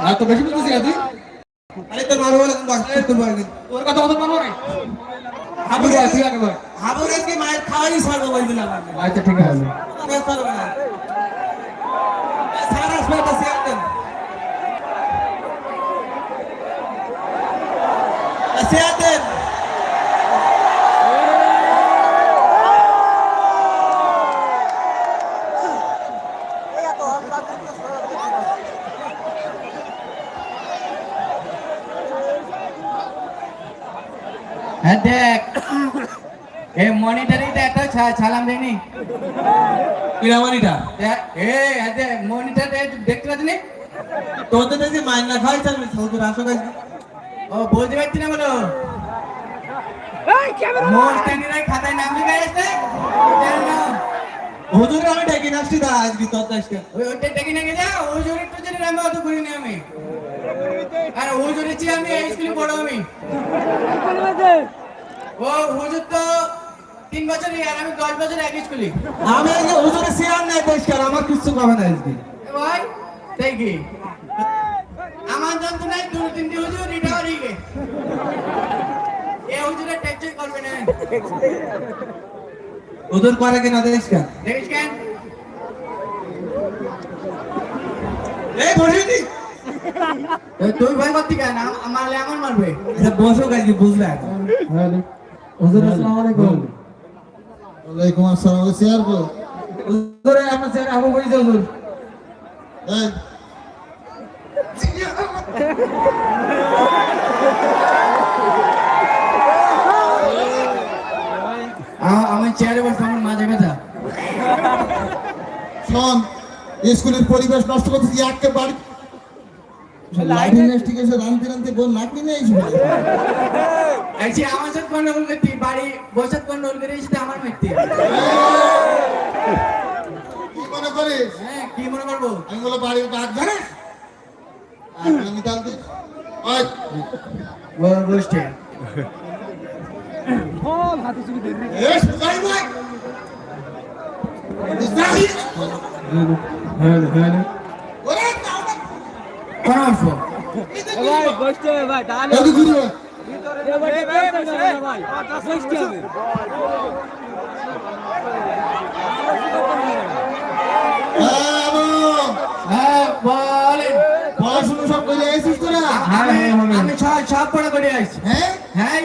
আর তো বেশি বুঝতেছি না তুই আরে তোর মারবো বলে বাস করতে পারবি তোর কথা কথা মানবো না হাবু যা তুই আগে বল। হাবুর আজকে মায়ের খাওয়াই ছাড়বো বলছিলাম আমি আচ্ছা ঠিক আছে। পারবে না স্যার আসবে একটা চেয়ার দেন। চেয়ার দেন। হ্যাঁ দেখ। এ মনিটরিটা একটা ছা- ছালাম দেয়নি। কিরামানিটা দেখ, এ হ্যাঁ মনিটর দেখতে পাচ্ছি তোদের দেখি মাইন না খাই চালবে সৌদুর আসো গাছ ও বলতে পারছি না বলো। মোস্টানিরা খাতায় নাম লিখে আসছে জানো না? হুজুর আমি ডেকে নাসছি দা আজকে তোর দাসকে ওইটা দেখি না গেছে আমি অত করিনি আমি। আর ওজোরে চেয়ে আমি এই স্কুলে পড়ো আমি। ও হুজুর তো তিন আর আমি দশ বছর এক স্কুলে। আমি হুজুরের নাই পরিষ্কার আমার কিছু কবে না আজকে। ভাই তাই কি? আমার যন্ত্রণায় দু তিনটি হুজুর এটাও রিগে এ হুজুরে টেকচই করবে না। হুজুর করে কিনা দেখিস কেন? দেখিস কেন? এই তুই ভয় করতি কেন? আমার মারবে। আচ্ছা বসো আজকে বুঝলে? এখন হুজুর আসসালামু আলাইকুম। ওয়ালাইকুম আসসালাম ওই চেয়ার কো। হুজুর আমার আবু হুজুর। এই। আমার চেয়ারে বসে আমার মাঝে ব্যথা। শোন স্কুলের পরিবেশ নষ্ট করতেছি একটা বাড়ি লাইটিং নেস্টিক এসে রানতে রানতে গোল নাকনি নেই আইছি আমার সাথে গন্ডগোল করতি বাড়ি বসে গন্ডগোল করে এসে আমার মারতি কি মনে করিস? হ্যাঁ কি মনে করব? আমি বলো বাড়ির জানিস আর আমি তালতে ওই। ব- বসছে এস যাই ভাই যাই ওরে তাও কোন আসব ভাই বসতে ভাই তাহলে হ্যাঁ, পড়াশুনো সব করে আসিস তোরা আমি সব পড়া করে আছি হ্যাঁ? হ্যাঁ?